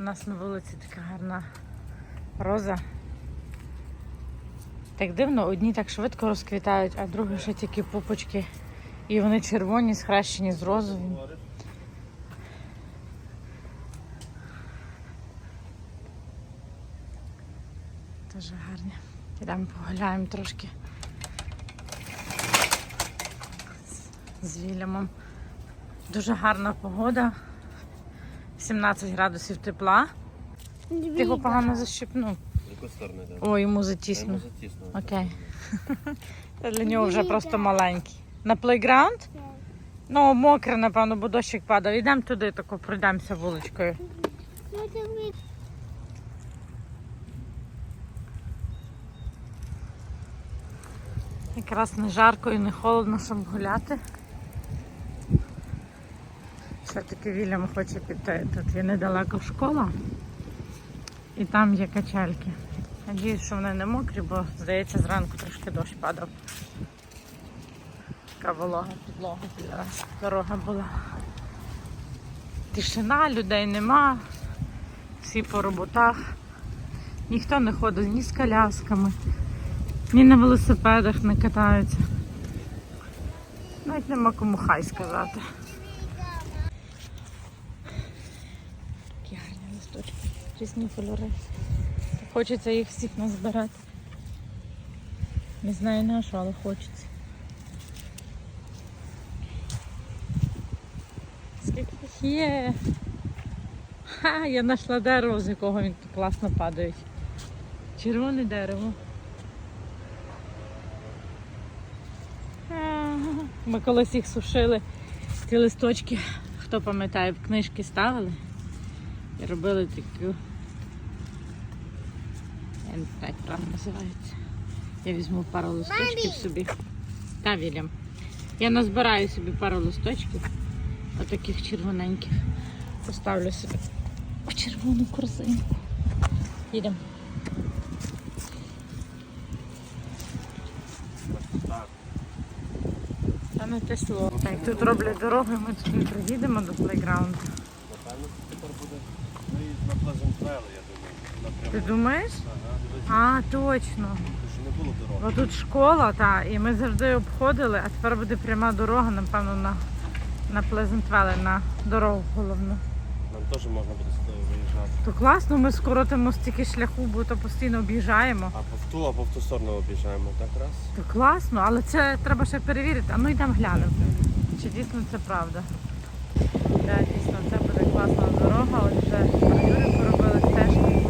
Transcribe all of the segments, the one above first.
У нас на вулиці така гарна роза. Так дивно, одні так швидко розквітають, а другі ще тільки пупочки. І вони червоні, схрещені з розовим. Дуже гарні. Підемо погуляємо трошки з- Вільямом. Дуже гарна погода. 17 градусів тепла. Ти його погано защипнув. О, йому затісно. йому затісно. Окей. Для нього вже просто маленький. На плейграунд? Ну, мокре, напевно, бо дощик падав. Йдемо туди, тако пройдемося вуличкою. Якраз не жарко і не холодно, щоб гуляти. Все-таки Вільям хоче піти. Тут є недалеко школа. І там є качельки. Надіюсь, що вони не мокрі, бо здається, зранку трошки дощ падав. Така волога підлога зараз. Дорога була. Тишина, людей нема. Всі по роботах. Ніхто не ходить ні з колясками, ні на велосипедах не катаються. Навіть нема кому хай сказати. Такі гарні листочки, різні кольори. Хочеться їх всіх назбирати. Не знаю на що, але хочеться. Скільки їх є. Ха, я знайшла дерево, з якого він так класно падають. Червоне дерево. Ми колись їх сушили, ті листочки, хто пам'ятає, в книжки ставили і робили таку не знаю, називається. Я візьму пару листочків собі. Та, Вільям. Я назбираю собі пару листочків, отаких червоненьких. Поставлю собі в червону корзинку. Їдемо. Так. Та не те слово. Так, тут роблять дорогу, ми тут приїдемо до плейграунду. Тепер буде виїзд на Плазентвелли, я думаю. Ти думаєш? А, точно. не було дороги. Бо тут школа, та, і ми завжди обходили, а тепер буде пряма дорога, напевно, на, на Pleasant на дорогу головну. Нам теж можна буде сюди виїжджати. То класно, ми скоротимо стільки шляху, бо то постійно об'їжджаємо. А по в ту, або в ту сторону об'їжджаємо, так раз? То класно, але це треба ще перевірити. А ну йдемо глянемо. Чи дійсно це правда? Так, дійсно, це буде класна дорога. Ось вже бордюри поробили стежки.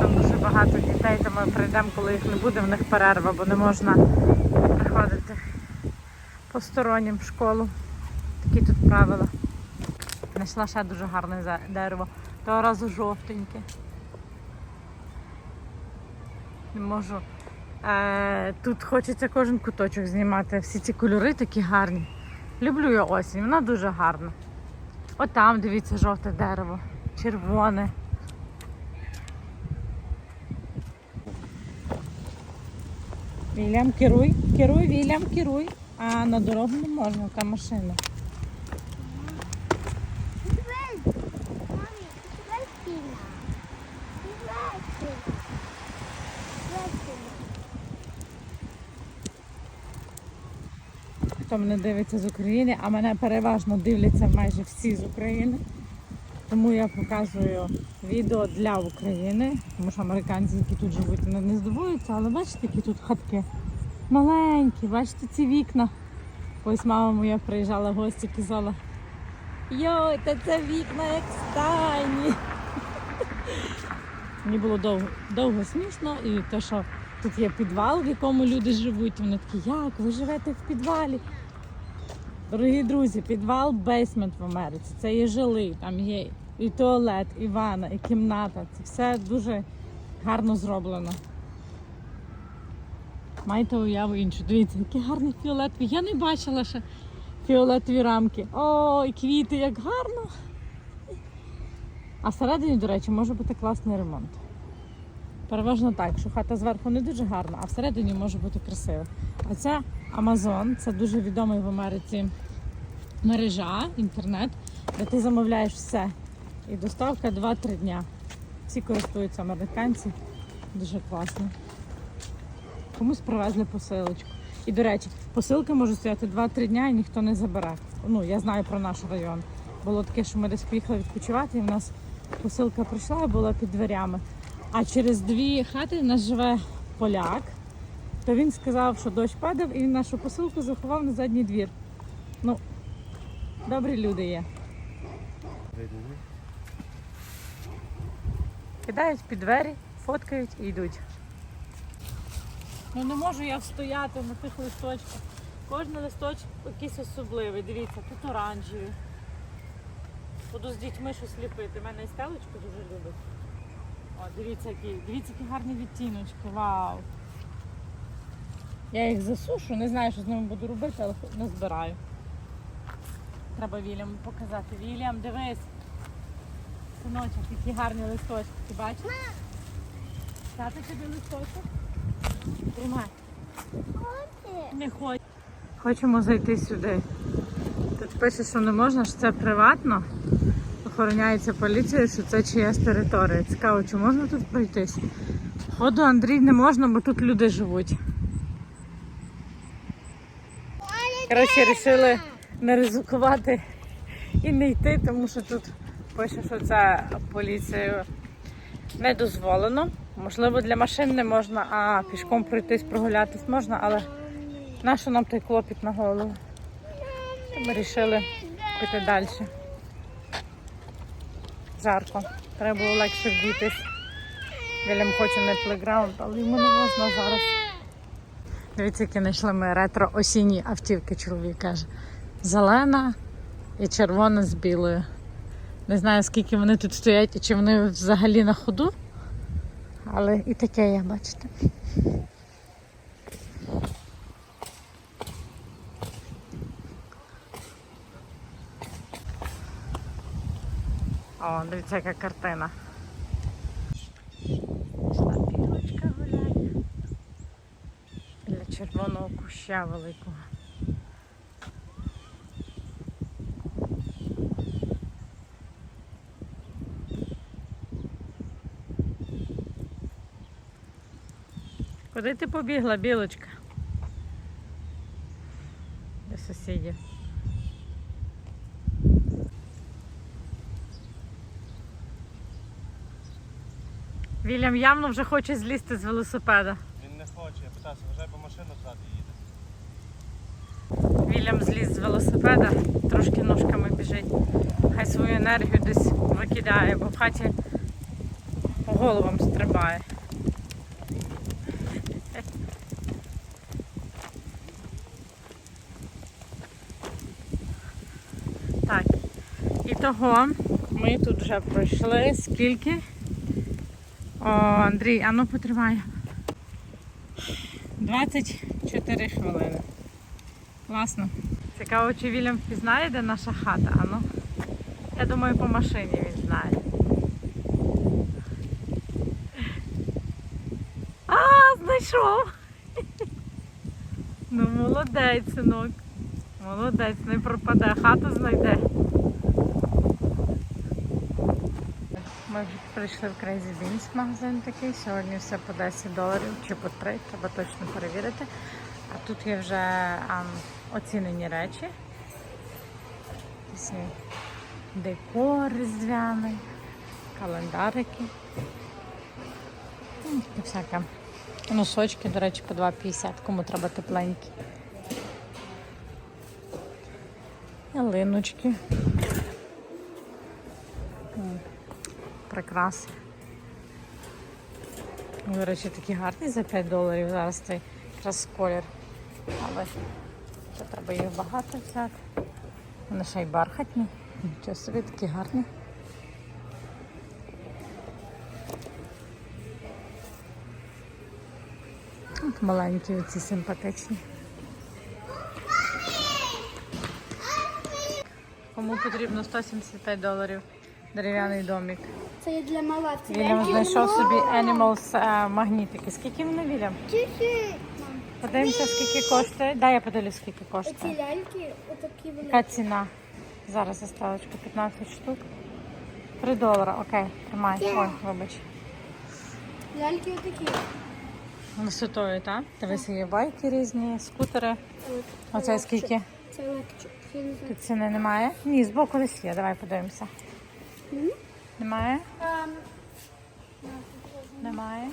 Там дуже багато дітей, то ми прийдемо, коли їх не буде, в них перерва, бо не можна приходити постороннім в школу. Такі тут правила. Знайшла ще дуже гарне дерево. Того разу жовтеньке. Не можу. Е, тут хочеться кожен куточок знімати. Всі ці кольори такі гарні. Люблю я осінь, вона дуже гарна. От там, дивіться, жовте дерево, червоне. Вільям, керуй, керуй, Вільям, керуй. А на дорогу не можна, там машина. Хто мене дивиться з України, а мене переважно дивляться майже всі з України. Тому я показую відео для України, тому що американці, які тут живуть, вони не здивуються, але бачите, які тут хатки маленькі, бачите ці вікна. Ось мама моя приїжджала в гості, казала, йой, та це вікна як стайні. Мені було довго, довго смішно і те, що тут є підвал, в якому люди живуть. Вони такі, як ви живете в підвалі? Дорогі друзі, підвал бейсмент в Америці. Це є жилий, там є і туалет, і ванна, і кімната. Це все дуже гарно зроблено. Майте уяву іншу. Дивіться, які гарні фіолетові. Я не бачила ще фіолетові рамки. Ой, квіти, як гарно. А всередині, до речі, може бути класний ремонт. Переважно так, що хата зверху не дуже гарна, а всередині може бути красиво. А це Amazon, це дуже відомий в Америці мережа, інтернет, де ти замовляєш все І доставка 2-3 дня. Всі користуються американці. Дуже класно. Комусь привезли посилочку. І, до речі, посилка може стояти 2-3 дня і ніхто не забере. Ну, я знаю про наш район. Було таке, що ми десь поїхали відпочивати, і в нас посилка прийшла і була під дверями. А через дві хати в нас живе поляк. То він сказав, що дощ падав, і він нашу посилку заховав на задній двір. Ну, добрі люди є. Кидають під двері, фоткають і йдуть. Ну не можу я встояти на тих листочках. Кожен листочок якийсь особливий. Дивіться, тут оранжеві. Буду з дітьми щось ліпити. У мене і стелочку дуже любить. О, дивіться, які, дивіться, які гарні відтіночки. Вау. Я їх засушу, не знаю, що з ними буду робити, але не збираю. Треба Вільяму показати. Вільям, дивись. Синочок, які гарні листочки. Ти бачиш? Тати тобі листочок? Тримай. Не хоч. Хочемо зайти сюди. Тут пише, що не можна, що це приватно. Охороняється поліцією, що це чиясь територія. Цікаво, чи можна тут пройтись? Ходу Андрій не можна, бо тут люди живуть. Коротше, вирішили не ризикувати і не йти, тому що тут пише, що це поліцією не дозволено. Можливо, для машин не можна, а пішком пройтись, прогулятись можна, але нащо нам той клопіт на голову? Ми вирішили піти далі. Жарко. Треба було легше вдітись. Вільям хоче на плейграунд, але йому не можна зараз. Дивіться, які знайшли ми ретро осінні автівки, чоловік каже. Зелена і червона з білою. Не знаю, скільки вони тут стоять і чи вони взагалі на ходу. Але і таке є, бачите. О, дивіться, яка картина. Пішла білочка гуляє. Біля червоного куща великого. Куди ти побігла, білочка? До сусідів. Вільям явно вже хоче злізти з велосипеда. Він я питався, вважай, бо машина ззаду їде. Вільям зліз з велосипеда, трошки ножками біжить. Хай свою енергію десь викидає, бо в хаті по головам стрибає. Так, і того ми тут вже пройшли скільки? О, Андрій, а ну потримай. 24 хвилини. Класно. Цікаво, чи Вільям впізнає, де наша хата. А ну, я думаю, по машині він знає. А, знайшов. Ну, молодець, синок. Молодець, не пропаде, хату знайде. Ми вже прийшли в Crazy Beans магазин такий. Сьогодні все по 10 доларів чи по 3, треба точно перевірити. А тут є вже ам, оцінені речі. Якийсь декор різдвяний, календарики. Ну, таке всяке. Носочки, до речі, по 2,50, кому треба тепленькі. Ялиночки. Прикраси. До речі, такі гарні за 5 доларів зараз цей якраз колір. Але ще треба їх багато взяти. Вони ще й бархатні. Нічого собі такі гарні. От маленькі оці симпатичні. Кому потрібно 175 доларів дерев'яний домик. Це є для малат. Вільям знайшов собі Animals е, магнітики. Скільки вони Вільям? Чуть-чуть. Подивимося, скільки коштує. Дай я подивлюсь, скільки Оці коштує. ляльки, отакі вони. Яка ціна? Зараз осталочка 15 штук. 3 долара, окей, тримай. Ой, вибач. Ляльки отакі. Висотою, так? Дивися, є байки різні, скутери. Оце скільки? Це легче. Я не знаю. Тут ціни немає? Ні, збоку десь є. Давай подивимося. Немає? Ем, Немає.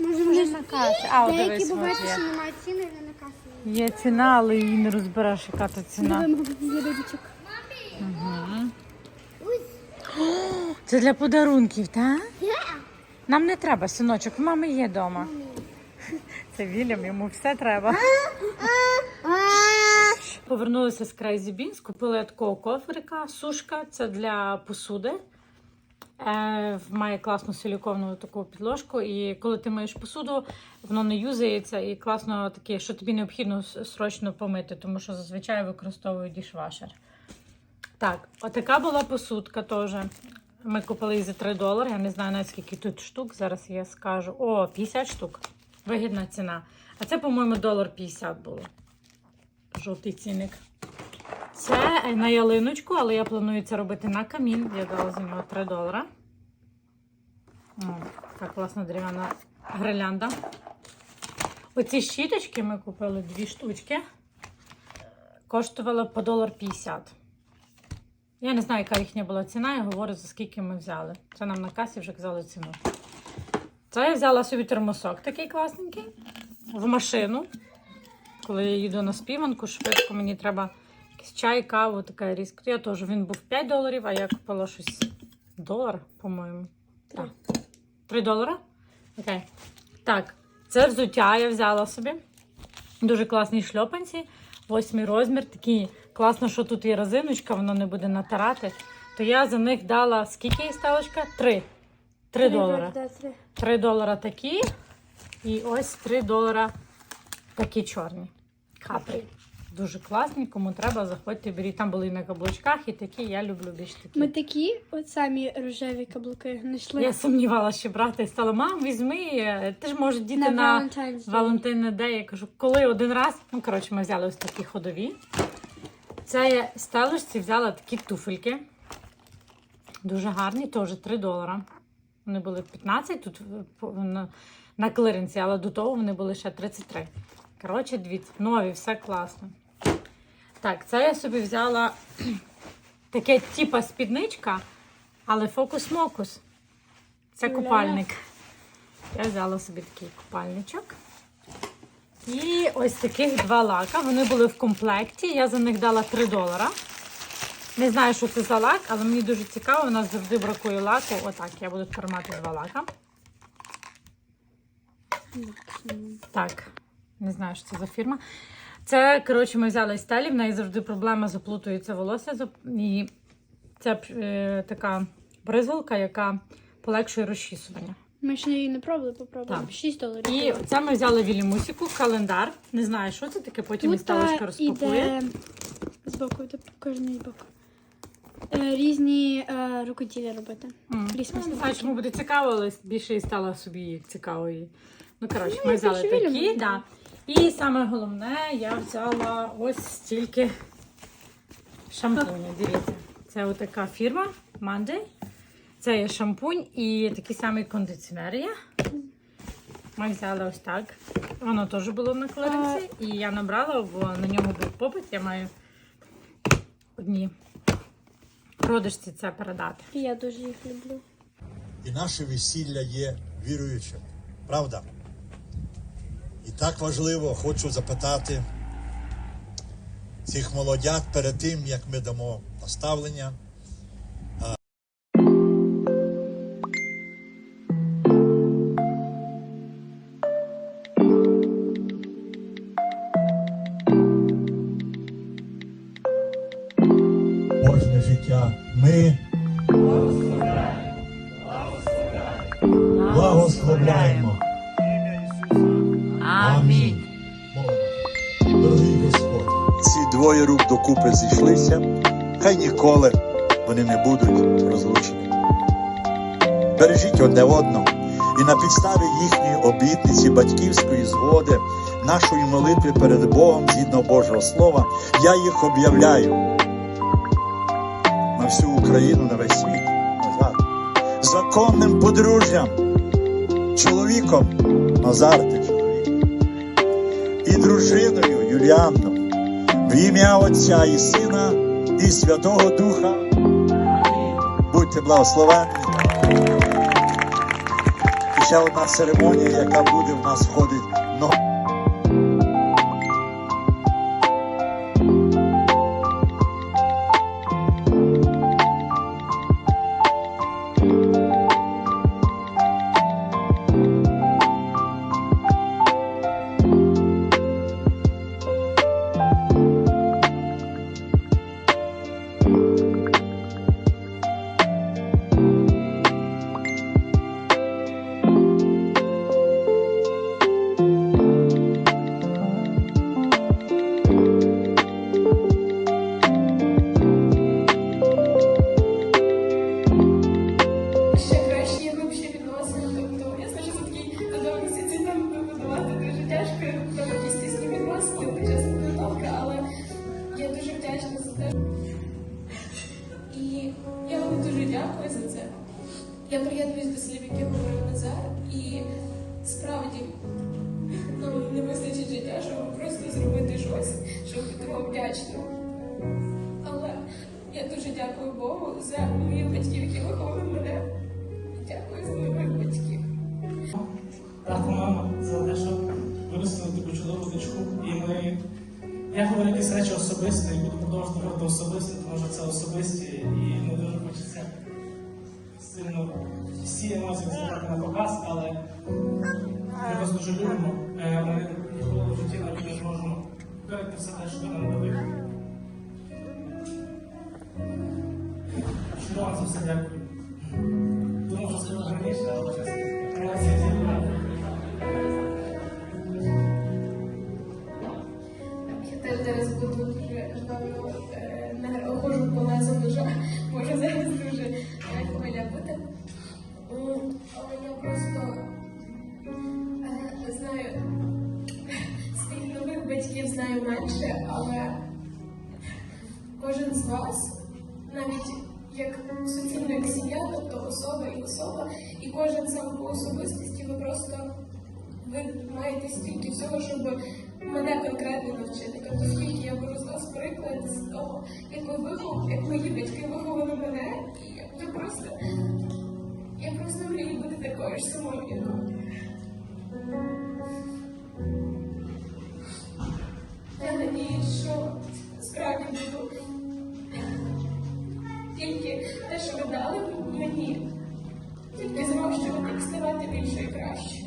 Може, Може вже на касі. А, от деякі дивись, бувають, от що є. немає ціни, вже на касі. Є ціна, але її не розбереш, яка то ціна. Будемо для дядечок. Це для подарунків, так? Нам не треба, синочок, в мами є вдома. Це Вільям, йому все треба. Повернулися з Crazy Beans, купили такого кофрика, сушка, це для посуди. Е, має класну силіконову таку підложку, і коли ти миєш посуду, воно не юзається і класно таке, що тобі необхідно срочно помити, тому що зазвичай використовую дішвашер. Так, отака була посудка теж. Ми купили її за 3 долари. Я не знаю навіть скільки тут штук. Зараз я скажу. О, 50 штук. Вигідна ціна. А це, по-моєму, долар 50 було. Жовтий цінник. Це е, на ялиночку, але я планую це робити на камін. Я дала за нього 3 долара. О, така класна дерев'яна гирлянда. Оці щіточки ми купили дві штучки. Коштували по долар 50. Я не знаю, яка їхня була ціна, я говорю, за скільки ми взяли. Це нам на касі вже казали ціну. Це я взяла собі термосок такий класненький в машину. Коли я їду на співанку, швидко мені треба якийсь чай, каву, така різка. Я теж він був 5 доларів, а я купила щось долар, по-моєму. Так. 3 долара? Окей. Так, це взуття я взяла собі. Дуже класні шльопанці. Восьмий розмір. Такі класно, що тут є резиночка, воно не буде натирати. То я за них дала скільки їй сталочка? Три. Три долара. Три. долара такі. І ось 3 долара такі чорні. Капри. Дуже класні, кому треба, заходьте, беріть. Там були і на каблучках, і такі. Я люблю більш такі. Ми такі, от самі рожеві каблуки знайшли. Я сумнівалася, що брати стала, мам, візьми. Ти ж можеш діти на, Валентина Дей. Я кажу, коли один раз. Ну, коротше, ми взяли ось такі ходові. Це я з взяла такі туфельки. Дуже гарні, теж 3 долара. Вони були 15 тут е, на, на клиренсі, але до того вони були ще 33. Коротше, дивіться, нові, все класно. Так, це я собі взяла таке типа спідничка, але фокус-мокус. Це купальник. Я взяла собі такий купальничок. І ось таких два лака. Вони були в комплекті. Я за них дала 3 долара. Не знаю, що це за лак, але мені дуже цікаво. У нас завжди бракує лаку. Отак, я буду тепер мати два лака. Так, не знаю, що це за фірма. Це, коротше, ми взяли стелі, в неї завжди проблема заплутується волосся. І це е, така бризгалка, яка полегшує розчісування. Ми ж її не пробували, попробували. Так. 6 доларів. І це ми взяли Вілімусіку, календар. Не знаю, що це таке, потім Тут Сталочка розпакує. іде збоку, де кожен бок. Е, різні е, рукоділля робити. Крісмас. Ну, Не знаю, чому буде цікаво, але більше і стало собі цікаво. їй. Ну, коротше, ми взяли такі, да. І саме головне, я взяла ось стільки шампуню. Дивіться, це отака фірма Monday. Це є шампунь і такий самий кондиціонер є. Ми взяли ось так. Воно теж було на кларенсі. І я набрала, бо на ньому був попит. Я маю одні продажці це передати. І я дуже їх люблю. і наше весілля є віруючим. Правда? Так важливо, хочу запитати цих молодят перед тим, як ми дамо наставлення. Кожне життя ми благословляємо. Амінь. Двоє рук докупи зійшлися, хай ніколи вони не будуть розлучені. Бережіть одне одного. І на підставі їхньої обітниці батьківської згоди, нашої молитви перед Богом згідно Божого Слова, я їх об'являю на всю Україну, на весь світ. законним подружжям, чоловіком Назар ти чоловік, і дружиною Юліанну, в ім'я Отця і Сина і Святого Духа. Будьте благословені. І ще одна церемонія, яка буде в нас входить. Щось, щоб бути вам вдячним. Але я дуже дякую Богу за моїх батьків, які виховали мене. Дякую за моїх батьків. Тато, мама, за те, що виростили таку чудову дочку. І ми. Я говорю якісь речі особисті, і буду продовжувати говорити особисто, тому що це особисті, і не дуже хочеться сильно всі емоції виставляти на показ, але ми вас дуже любимо. Е, Ми в житті навіть не зможемо вирити все те, що ви нам дали. Щиро вам за менше, але кожен з вас, навіть як суцільна сім'я, тобто особа і особа, і кожен сам по особистості, ви просто ви маєте стільки всього, щоб мене конкретно навчити. Тобто, скільки я беру з вас приклад з того, як ви вихов, як мої батьки виховали мене, і я просто, я просто мрію бути такою ж самою. Що справді буду тільки те, що ви дали мені, тільки і ставати більше і краще.